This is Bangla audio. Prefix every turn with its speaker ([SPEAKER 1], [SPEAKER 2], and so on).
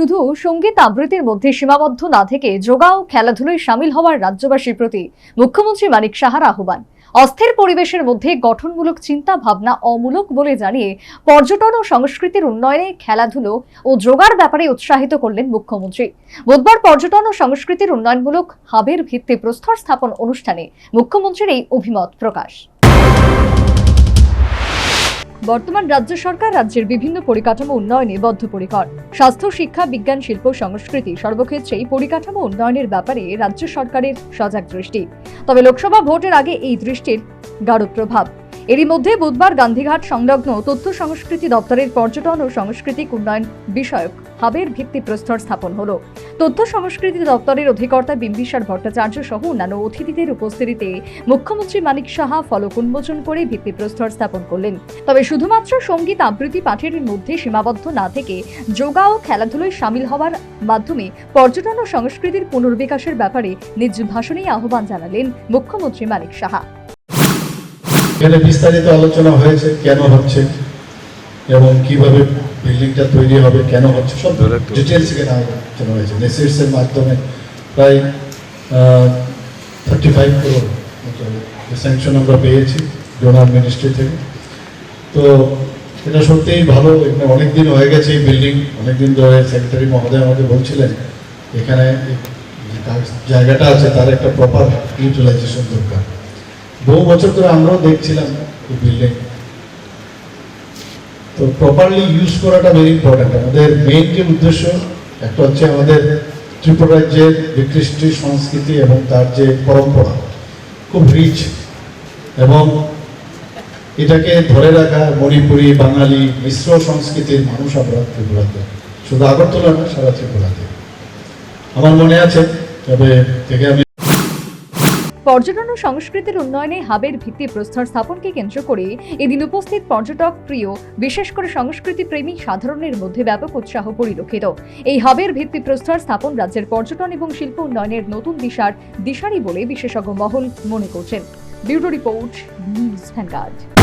[SPEAKER 1] শুধু সংগীত আবৃত্তির মধ্যে সীমাবদ্ধ না থেকে যোগা ও খেলাধুলায় সামিল হওয়ার রাজ্যবাসীর প্রতি মুখ্যমন্ত্রী মানিক সাহার আহ্বান। অস্থির পরিবেশের মধ্যে গঠনমূলক চিন্তা ভাবনা অমূলক বলে জানিয়ে পর্যটন ও সংস্কৃতির উন্নয়নে খেলাধুলো ও যোগার ব্যাপারে উৎসাহিত করলেন মুখ্যমন্ত্রী। বুধবার পর্যটন ও সংস্কৃতির উন্নয়নমূলক হাবের ভিত্তি প্রস্তর স্থাপন অনুষ্ঠানে মুখ্যমন্ত্রীর এই অভিমত প্রকাশ। বর্তমান রাজ্য সরকার রাজ্যের বিভিন্ন পরিকাঠামো উন্নয়নে বদ্ধপরিকর। স্বাস্থ্য, শিক্ষা, বিজ্ঞান, শিল্প, সংস্কৃতি সর্বক্ষেত্রেই পরিকাঠামো উন্নয়নের ব্যাপারে রাজ্য সরকারের সজাগ দৃষ্টি। তবে লোকসভা ভোটের আগে এই দৃষ্টির গাঢ় প্রভাব এরই মধ্যে বুধবার গান্ধীঘাট সংলগ্ন তথ্য সংস্কৃতি দপ্তরের পর্যটন ও সাংস্কৃতিক উন্নয়ন বিষয়ক হাবের ভিত্তি প্রস্তর স্থাপন হলো। তথ্য সংস্কৃতি দপ্তরের অধিকর্তা বিম্বিসার ভট্টাচার্য সহ অন্যান্য অতিথিদের উপস্থিতিতে মুখ্যমন্ত্রী মানিক সাহা ফলক উন্মোচন করে ভিত্তিপ্রস্তর স্থাপন করলেন। তবে শুধুমাত্র সংগীত আবৃত্তি পাঠের মধ্যে সীমাবদ্ধ না থেকে যোগা ও খেলাধুলোয় সামিল হওয়ার মাধ্যমে পর্যটন ও সংস্কৃতির পুনর্বিকাশের ব্যাপারে নিজ ভাষণেই আহ্বান জানালেন মুখ্যমন্ত্রী মানিক সাহা।
[SPEAKER 2] এখানে বিস্তারিত আলোচনা হয়েছে কেন হচ্ছে এবং কীভাবে বিল্ডিংটা তৈরি হবে কেন হচ্ছে সব ডিটেলস এখানে আলোচনা হয়েছে। নেসেস এর মাধ্যমে প্রায় থার্টি ফাইভ করোড় স্যাংশন আমরা পেয়েছি ডোনার মিনিস্ট্রি থেকে। তো এটা সত্যিই ভালো এখানে অনেক দিন হয়ে গেছে এই বিল্ডিং অনেক দিন ধরে সেক্রেটারি মহোদয় আমাদের বলছিলেন এখানে জায়গাটা আছে তার একটা প্রপার ইউটিলাইজেশন দরকার। বহু বছর ধরে আমরাও দেখছিলাম বিল্ডিং তো প্রপারলি ইউজ করাটা ভেরি ইম্পর্ট্যান্ট আমাদের মেইন যে উদ্দেশ্য, একটা হচ্ছে আমাদের ত্রিপুরা রাজ্যের যে কৃষ্টি সংস্কৃতি এবং তার যে পরম্পরা, খুব রিচ এবং এটাকে ধরে রাখা মণিপুরি, বাঙালি মিশ্র সংস্কৃতির মানুষ আমরা ত্রিপুরাতে। শুধু আগরতলা না, সারা ত্রিপুরাতে। আমার মনে আছে, তবে থেকে আমি
[SPEAKER 1] পর্যটন ও সংস্কৃতির উন্নয়নে হাবের ভিত্তি প্রস্তর স্থাপনকে কেন্দ্র করে এদিন উপস্থিত পর্যটক প্রিয়, বিশেষ করে সংস্কৃতি প্রেমী সাধারণের মধ্যে ব্যাপক উৎসাহ পরিলক্ষিত। এই হাবের ভিত্তি প্রস্তর স্থাপন রাজ্যের পর্যটন এবং শিল্প উন্নয়নের নতুন দিশার দিশারি বলে বিশেষজ্ঞ মহল মনে করছেন। Bureau report, news Vanguard.